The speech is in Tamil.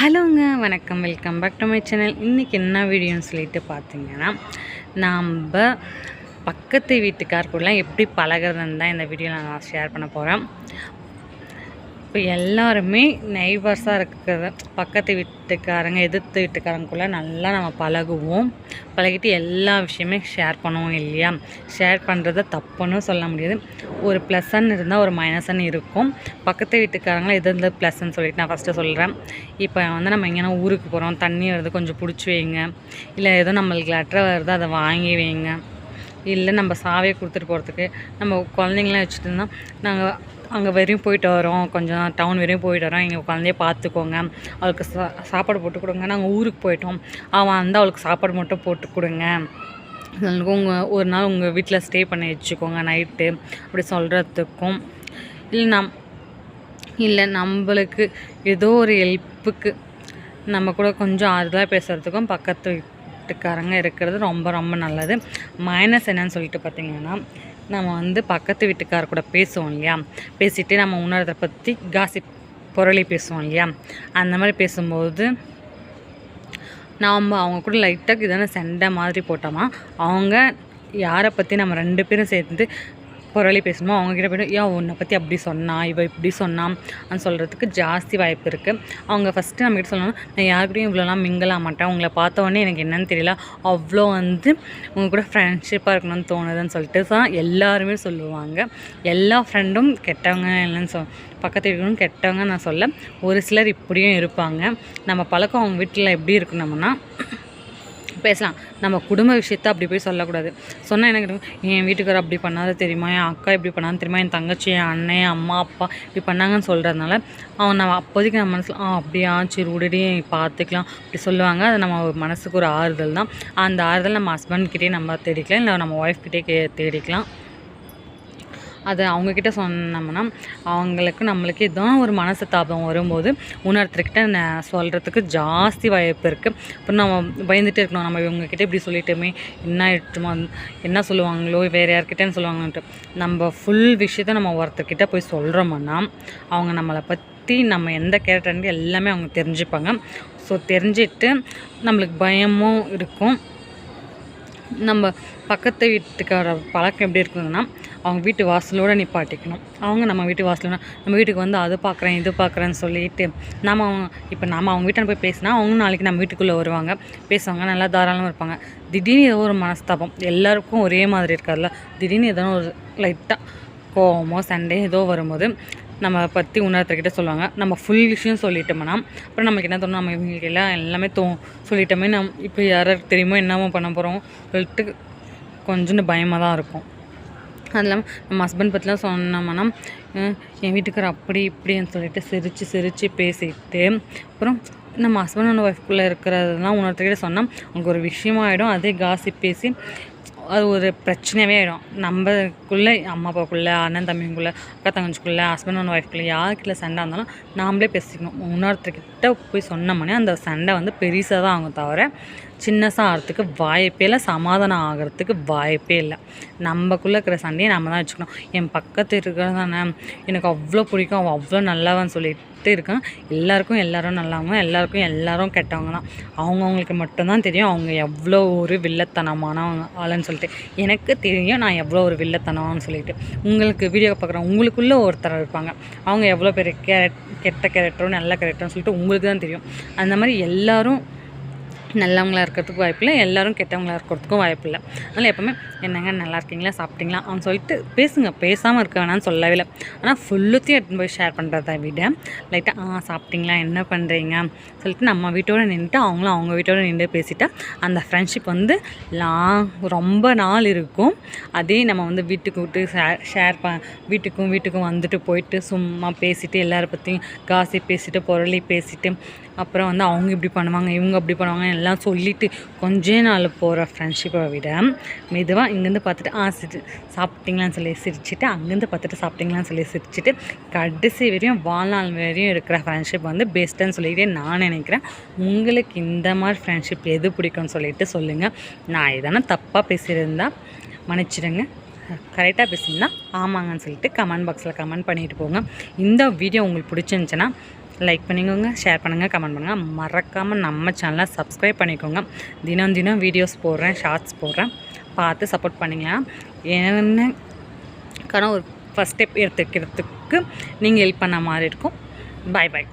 ஹலோங்க வணக்கம். Welcome back to my channel. இன்றைக்கி என்ன வீடியோன்னு சொல்லிட்டு பார்த்தீங்கன்னா நம்ம பக்கத்து வீட்டுக்கார் கூடலாம் எப்படி பழகிறதுன்னு தான் இந்த வீடியோவில் நான் ஷேர் பண்ண போகிறேன் இப்போ எல்லாருமே நெய்பர்ஸாக இருக்கிற பக்கத்து வீட்டுக்காரங்க எதிர்த்து வீட்டுக்காரங்களுக்குள்ள நல்லா நம்ம பழகுவோம். பழகிட்டு எல்லா விஷயமே ஷேர் பண்ணுவோம் இல்லையா? ஷேர் பண்ணுறத தப்புன்னு சொல்ல முடியாது. ஒரு ப்ளஸ்ன்னு இருந்தால் ஒரு மைனஸ்ன்னு இருக்கும். பக்கத்து வீட்டுக்காரங்களும் எது எது ப்ளஸ்ன்னு சொல்லிட்டு நான் ஃபஸ்ட்டு சொல்கிறேன் இப்போ வந்து நம்ம எங்கேனா ஊருக்கு போகிறோம் தண்ணி வருது கொஞ்சம் பிடிச்சி வைங்க. இல்லை ஏதோ நம்மளுக்கு லெட்டர் வருது அதை வாங்கி வைங்க. இல்லை நம்ம சாவியை கொடுத்துட்டு போகிறதுக்கு நம்ம குழந்தைங்களாம் வச்சுட்டு இருந்தால் நாங்கள் அங்கே வரையும் போயிட்டு வரோம். கொஞ்சம் டவுன் வரையும் போயிட்டு வரோம். எங்கள் குழந்தைய பார்த்துக்கோங்க. அவளுக்கு சா சாப்பாடு போட்டு கொடுங்க நாங்கள் ஊருக்கு போயிட்டோம். அவன் வந்து அவளுக்கு சாப்பாடு மட்டும் போட்டு கொடுங்க. உங்கள் ஒரு நாள் உங்கள் வீட்டில் ஸ்டே பண்ணி வச்சுக்கோங்க நைட்டு அப்படி சொல்கிறதுக்கும் இல்லை நம் இல்லை நம்மளுக்கு ஏதோ ஒரு ஹெல்ப்புக்கு நம்ம கூட கொஞ்சம் ஆறுதலாக பேசுகிறதுக்கும் பக்கத்து வீட்டுக்காரங்க இருக்கிறது ரொம்ப ரொம்ப நல்லது. மைனஸ் என்னன்னு சொல்லிட்டு பார்த்திங்கன்னா நம்ம வந்து பக்கத்து வீட்டுக்கார கூட பேசுவோம் இல்லையா? பேசிட்டு நம்ம உணர்றதை பற்றி காசிப் பொருளி பேசுவோம் இல்லையா? அந்த மாதிரி பேசும்போது நாம் அவங்க கூட லைட்டாக இதான சண்டை மாதிரி போட்டோமா? அவங்க யாரை பற்றி நம்ம ரெண்டு பேரும் சேர்ந்து புரளி பேசணுமோ? அவங்கக்கிட்ட போய்ட்டு ஏன் உன்னை பற்றி அப்படி சொன்னா? இவள் இப்படி சொன்னான் అని சொல்கிறதுக்கு ஜாஸ்தி வாய்ப்பு இருக்குது அவங்க ஃபஸ்ட்டு நம்மகிட்ட சொல்லணும் நான் யாருக்கிட்டையும் இவ்வளோலாம் மிங்கலாக மாட்டேன். உங்களை பார்த்த எனக்கு என்னென்னு தெரியல. அவ்வளோ வந்து உங்கள் கூட ஃப்ரெண்ட்ஷிப்பாக இருக்கணும்னு தோணுதுன்னு சொல்லிட்டு தான் எல்லாருமே சொல்லுவாங்க. எல்லா ஃப்ரெண்டும் கெட்டவங்க இல்லைன்னு சொல் பக்கத்து வீட்டுக்கும் கெட்டவங்க நான் சொல்ல ஒரு சிலர் இப்படியும் இருப்பாங்க. நம்ம பழக்கம் அவங்க வீட்டில் எப்படி இருக்கணும்னா பேசலாம். நம்ம குடும்ப விஷயத்த அப்படி போய் சொல்லக்கூடாது. சொன்னால் எனக்கு இருக்கும், என் வீட்டுக்காரர் அப்படி பண்ணாத தெரியுமா? என் அக்கா இப்படி பண்ணாத தெரியுமா? என் தங்கச்சி என் அண்ணன் என் அம்மா அப்பா இப்படி பண்ணாங்கன்னு சொல்கிறதுனால அவன் நம்ம அப்போதைக்கு நம்ம மனசில் ஆ அப்படியா? சரி விடுடி பார்த்துக்கலாம். அப்படி சொல்லுவாங்க. அது நம்ம ஒரு மனசுக்கு ஒரு ஆறுதல் தான். அந்த ஆறுதல் நம்ம ஹஸ்பண்ட்கிட்டே நம்ம தேடிக்கலாம். இல்லை நம்ம ஒய்ஃப்கிட்டே கே தேடிக்கலாம். அது அவங்கக்கிட்ட சொன்னோம்னா அவங்களுக்கு நம்மளுக்கு இதான் ஒரு மனசு தாபம் வரும்போது உணர்த்துக்கிட்ட சொல்கிறதுக்கு ஜாஸ்தி வாய்ப்பு இருக்குது அப்புறம் நம்ம பயந்துகிட்டே இருக்கணும். நம்ம இவங்கக்கிட்ட இப்படி சொல்லிட்டோமே என்ன ஆகிட்டுமா என்ன சொல்லுவாங்களோ வேறு யார்கிட்டன்னு சொல்லுவாங்கன்ட்டு. நம்ம ஃபுல் விஷயத்த நம்ம ஒருத்தர்கிட்ட போய் சொல்கிறோம்னா அவங்க நம்மளை பற்றி நம்ம எந்த கேரக்டர்னு எல்லாமே அவங்க தெரிஞ்சுப்பாங்க. ஸோ தெரிஞ்சிட்டு நம்மளுக்கு பயமும் இருக்கும். நம்ம பக்கத்து வீட்டுக்கார பழக்கம் எப்படி இருக்குதுன்னா அவங்க வீட்டு வாசலோடு நிப்பாட்டிக்கணும். அவங்க நம்ம வீட்டு வாசலோட நம்ம வீட்டுக்கு வந்து அது பார்க்குறேன் இது பார்க்குறேன்னு சொல்லிட்டு நம்ம அவங்க இப்போ நம்ம அவங்க வீட்டில் போய் பேசினா அவங்க நாளைக்கு நம்ம வீட்டுக்குள்ளே வருவாங்க. பேசுவாங்க நல்லா தாராளமாக இருப்பாங்க. திடீர்னு ஏதோ ஒரு மனஸ்தாபம். எல்லாருக்கும் ஒரே மாதிரி இருக்காதுல்ல? திடீர்னு ஏதோ ஒரு லைட்டாக கோவமோ சண்டே ஏதோ வரும்போது நம்ம பற்றி உணர்த்துக்கிட்ட சொல்லுவாங்க. நம்ம ஃபுல் விஷயம் சொல்லிட்டோம்னா அப்புறம் நமக்கு என்ன தோணும் நம்ம இவங்களுக்கு எல்லாம் எல்லாமே தோ சொல்லிட்டோமே நம் இப்போ யாராருக்கு தெரியுமோ என்னமோ பண்ண போகிறோம் சொல்லிட்டு கொஞ்சோண்டு பயமாக தான் இருக்கும். அது இல்லாமல் நம்ம ஹஸ்பண்ட் பற்றிலாம் சொன்னோம்னா என் வீட்டுக்காரர் அப்படி இப்படின்னு சொல்லிட்டு சிரித்து சிரித்து பேசிட்டு அப்புறம் நம்ம ஹஸ்பண்ட் அண்ட் ஒய்ஃப்குள்ளே இருக்கிறதெல்லாம் உணர்த்துக்கிட்டே சொன்னால் உங்களுக்கு ஒரு விஷயமாயிடும் அதே காசி பேசி அது ஒரு பிரச்சனையாகவே ஆகிடும் நம்மக்குள்ளே அம்மா அப்பாவுக்குள்ளே அண்ணன் தம்பிக்குள்ளே அக்கா தங்கச்சிக்குள்ளே ஹஸ்பண்ட் அண்ட் ஒய்ஃப்குள்ளே யாருக்குள்ள சண்டை இருந்தாலும் நாமளே பேசிக்கணும். இன்னொருத்தர்கிட்ட போய் சொன்னோம்னே அந்த சண்டை வந்து பெருசாக தான் ஆகும் தவிர சின்னசாக ஆகிறதுக்கு வாய்ப்பே இல்லை சமாதானம் ஆகிறதுக்கு வாய்ப்பே இல்லை. நம்மக்குள்ளே இருக்கிற சண்டையை நம்ம தான் வச்சுக்கணும். என் பக்கத்து இருக்கிறதானே எனக்கு அவ்வளோ பிடிக்கும் அவள் அவ்வளோ நல்லவன்னு சொல்லிட்டு இருக்கான். எல்லாருக்கும் எல்லாரும் நல்லவங்க எல்லாருக்கும் எல்லாரும் கெட்டவங்க தான். அவங்கவுங்களுக்கு மட்டும்தான் தெரியும் அவங்க எவ்வளோ ஒரு வில்லத்தனமானவங்க ஆளுன்னு சொல்லிட்டு. எனக்கு தெரியும் நான் எவ்வளோ ஒரு வில்லத்தனம்னு சொல்லிட்டு. உங்களுக்கு வீடியோ பார்க்குறேன் உங்களுக்குள்ளே ஒருத்தர் இருப்பாங்க. அவங்க எவ்வளோ பெரிய கேரட் கெட்ட கேரக்டரும் நல்ல கேரக்டர்னு சொல்லிட்டு உங்களுக்கு தான் தெரியும். அந்த மாதிரி எல்லோரும் நல்லவங்களா இருக்கிறதுக்கும் வாய்ப்பில்லை எல்லோரும் கெட்டவங்களா இருக்கிறதுக்கும் வாய்ப்பில்லை. அதனால் எப்போவுமே என்னங்க நல்லா இருக்கீங்களா சாப்பிட்டீங்களா அவன் சொல்லிட்டு பேசுங்க. பேசாமல் இருக்க வேணாம்னு சொல்லவே இல்லை. ஆனால் ஃபுல்லுத்தையும் எடுத்துன்னு போய் ஷேர் பண்ணுறத விட லைட்டாக ஆ சாப்பிட்டீங்களா என்ன பண்ணுறீங்க சொல்லிட்டு நம்ம வீட்டோடு நின்றுட்டு அவங்களும் அவங்க வீட்டோட நின்று பேசிட்டா அந்த ஃப்ரெண்ட்ஷிப் வந்து லாங் ரொம்ப நாள் இருக்கும். அதே நம்ம வந்து வீட்டுக்கு விட்டு ஷேர் ஷேர் ப வீட்டுக்கும் வீட்டுக்கும் வந்துட்டு போயிட்டு சும்மா பேசிட்டு எல்லாரை பற்றியும் காசி பேசிட்டு பொருளி பேசிட்டு அப்புறம் வந்து அவங்க இப்படி பண்ணுவாங்க இவங்க அப்படி பண்ணுவாங்க எல்லாம் சொல்லிவிட்டு கொஞ்ச நாள் போகிற ஃப்ரெண்ட்ஷிப்பை விட மெதுவாக இங்கேருந்து பார்த்துட்டு ஆ சிரி சாப்பிட்டீங்களான்னு சொல்லி சிரிச்சிட்டு அங்கேருந்து பார்த்துட்டு சாப்பிட்டீங்களான்னு சொல்லி சிரிச்சிட்டு கடைசி வரையும் வாழ்நாள் வரையும் இருக்கிற ஃப்ரெண்ட்ஷிப் வந்து பெஸ்ட்டுன்னு சொல்லிட்டு நான் நினைக்கிறேன். உங்களுக்கு இந்த மாதிரி ஃப்ரெண்ட்ஷிப் எது பிடிக்கும்னு சொல்லிட்டு சொல்லுங்கள் நான் எதனா தப்பாக பேசியிருந்தா மன்னிச்சிடுங்க. கரெக்டாக பேசுனா ஆமாங்கன்னு சொல்லிட்டு கமெண்ட் பாக்ஸில் கமெண்ட் பண்ணிட்டு போங்க. இந்த வீடியோ உங்களுக்கு பிடிச்சிருந்துச்சுன்னா லைக் பண்ணிக்கோங்க ஷேர் பண்ணுங்கள் கமெண்ட் பண்ணுங்கள் மறக்காமல் நம்ம சேனலை சப்ஸ்கிரைப் பண்ணிக்கோங்க. தினம் தினம் வீடியோஸ் போடுறேன் ஷார்ட்ஸ் போடுறேன். பார்த்து சப்போர்ட் பண்ணிங்கன்னா காரணம் ஒரு ஃபஸ்ட் ஸ்டெப் எடுத்துக்கிறதுக்கு நீங்கள் ஹெல்ப் பண்ண மாதிரி இருக்கும். பாய் பாய்